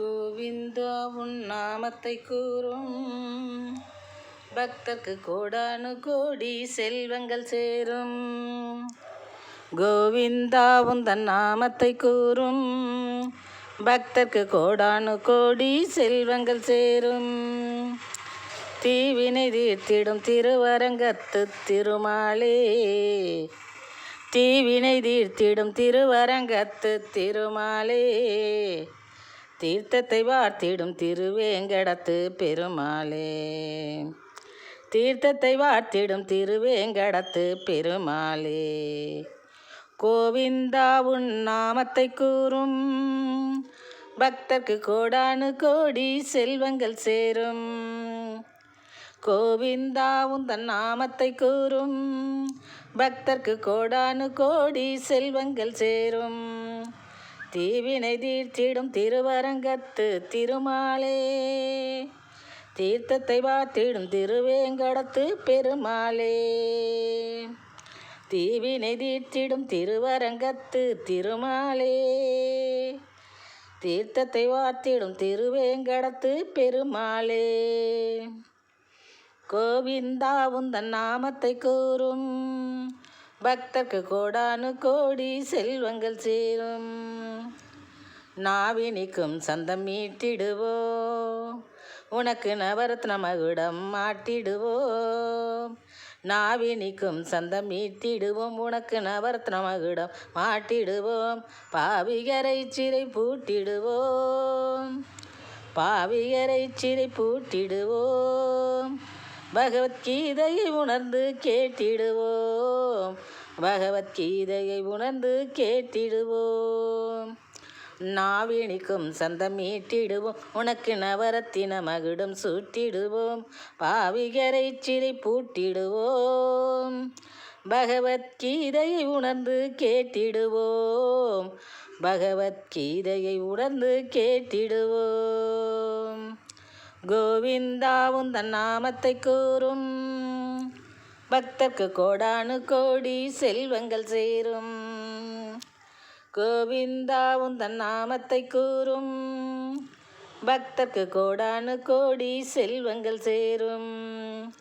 கோவிந்தா உன் நாமத்தை கூறும். பக்தர்க்கு கோடானு கோடி செல்வங்கள் சேரும். கோவிந்தா உந்தன் நாமத்தை கூறும். பக்தர்க்கு கோடானு கோடி செல்வங்கள் சேரும். தீவினை தீர்த்திடும் திருவரங்கத்து திருமாலே. தீவினை தீர்த்திடும் திருவரங்கத்து திருமாலே. தீர்த்தத்தை வார்த்திடும் திருவேங்கடத்து பெருமாளே. தீர்த்தத்தை வார்த்திடும் திருவேங்கடத்து பெருமாளே. கோவிந்தா உன் நாமத்தை கூறும். பக்தர்க்கு கோடானு கோடி செல்வங்கள் சேரும். கோவிந்தா உந்தன் நாமத்தை கூறும். பக்தர்க்கு கோடானு கோடி செல்வங்கள் சேரும். தீவினை தீர்த்திடும் திருவரங்கத்து திருமாலே. தீர்த்தத்தை வாத்திடும் திருவேங்கடத்து பெருமாளே. தீவினை தீர்த்திடும் திருவரங்கத்து திருமாலே தீர்த்தத்தை வாத்திடும் திருவேங்கடத்து பெருமாளே. கோவிந்தா உந்தன் நாமத்தை கூறும். பக்தர்க்கு கோடானு கோடி செல்வங்கள் சேரும். நாவினிக்கும் சந்தம் மீட்டிடுவோ உனக்கு நவரத்ன மகுடம் மாட்டிடுவோம் நாவினிக்கும் சந்தம் மீட்டிடுவோம் உனக்கு நவரத்ன மகுடம் மாட்டிடுவோம். பாவிகரை சிறை பூட்டிடுவோம். பாவிகரை சிறை பூட்டிடுவோம். பகவத்கீதையை உணர்ந்து கேட்டிடுவோம். பகவத்கீதையை உணர்ந்து கேட்டிடுவோம். நாவினிக்கும் சந்தம் மீட்டிடுவோம் உனக்கு நவரத்தின மகுடம் சூட்டிடுவோம். பாவிகரை சிறை பூட்டிடுவோம். பகவத்கீதையை உணர்ந்து கேட்டிடுவோம். பகவத்கீதையை உணர்ந்து கேட்டிடுவோம். கோவிந்தாவும் தன் நாமத்தை கூறும். பக்தர்க்கு கோடானு கோடி செல்வங்கள் சேரும். கோவிந்தா உந்தன் நாமத்தை கூறும். பக்தர்க்கு கோடானு கோடி செல்வங்கள் சேரும்.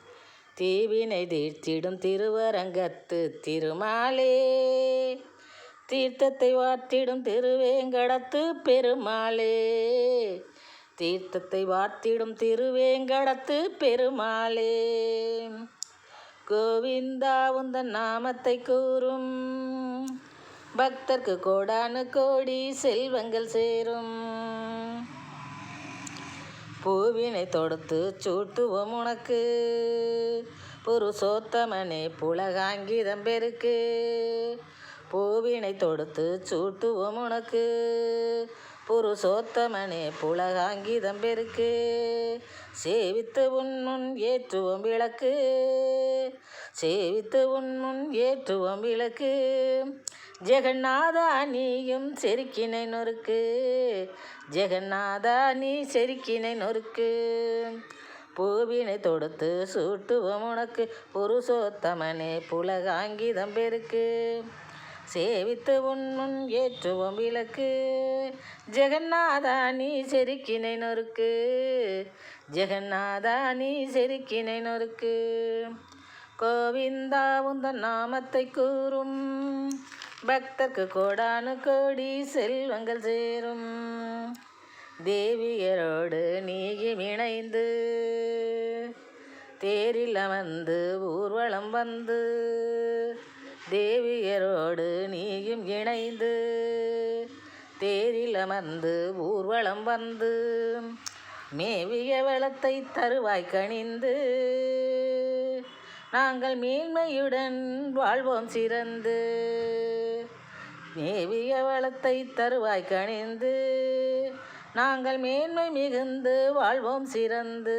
தீவினை தீர்த்திடும் திருவரங்கத்து திருமாலே. தீர்த்தத்தை வார்த்திடும் திருவேங்கடத்து பெருமாளே. தீர்த்தத்தை வார்த்திடும் திருவேங்கடத்து பெருமாளே. கோவிந்தா உந்தன் நாமத்தை கூறும். பக்தர்க்கு கோடானு கோடி செல்வங்கள் சேரும். பூவினை தொடுத்து சூட்டுவோம் உனக்கு. புருஷோத்தமனே புலகாங்கிதம் பெருக்கு. பூவினை தொடுத்து சூட்டுவோம் உனக்கு. புருஷோத்தமனே புலகாங்கிதம் பெருக்கு. சேவித்து உன்னுன் ஏற்றுவோம் விளக்கு. சேவித்து உன்னுன் ஏற்றுவோம் விளக்கு. ஜெகநாதா நீயும் செருக்கினை நொறுக்கு. ஜெகநாதா நீ செருக்கினை நொறுக்கு. பூவினை தொடுத்து சூட்டுவோம் உனக்கு. புருஷோத்தமனே புலகாங்கிதம் பெருக்கு. சேவித்து உன்னுன் ஏற்றுவோம் விளக்கு. ஜெகநாதா நீ செருக்கினை நொறுக்கு. ஜெகநாதா நீ செருக்கினை நொறுக்கு. கோவிந்தா உந்தன் நாமத்தை கூறும். பக்தர்க்கு கோடானு கோடி செல்வங்கள் சேரும். தேவியரோடு நீயும் இணைந்து தேரில் அமர்ந்து ஊர்வலம் வந்து தேவியரோடு நீயும் இணைந்து தேரில் அமர்ந்து ஊர்வலம் வந்து மேவிய வளத்தை தருவாய் கணிந்து நாங்கள் மேன்மையுடன் வாழ்வோம் சிறந்து. மேவிய வளத்தை தருவாய் கணிந்து நாங்கள் மேன்மை மிகுந்து வாழ்வோம் சிறந்து.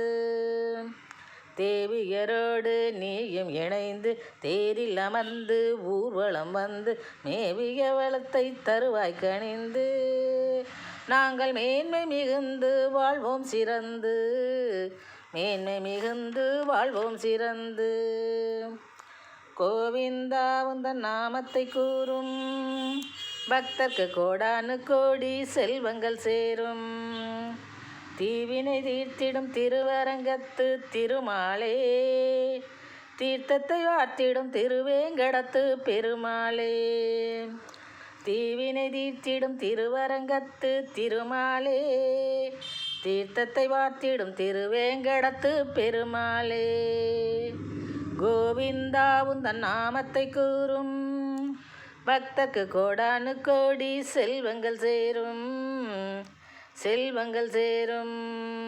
தேவியரோடு நீயும் இணைந்து தேரில் அமர்ந்து ஊர்வலம் வந்து மேவிய வளத்தை தருவாய் கணிந்து நாங்கள் மேன்மை மிகுந்து வாழ்வோம் சிறந்து. மேன்மை மிகுந்து வாழ்வோம் சிறந்து. கோவிந்தா உந்தன் நாமத்தை கூறும். பக்தர்க்கு கோடானு கோடி செல்வங்கள் சேரும். தீவினை தீர்த்திடும் திருவரங்கத்து திருமாலே. தீர்த்தத்தை வார்த்திடும் திருவேங்கடத்து பெருமாளே. தீவினை தீர்த்திடும் திருவரங்கத்து திருமாலே தீர்த்தத்தை வார்த்திடும் திருவேங்கடத்து பெருமாளே. கோவிந்தா உந்தன் நாமத்தை கூறும். பக்தக்கு கோடானு கோடி செல்வங்கள் சேரும். செல்வங்கள் சேரும்.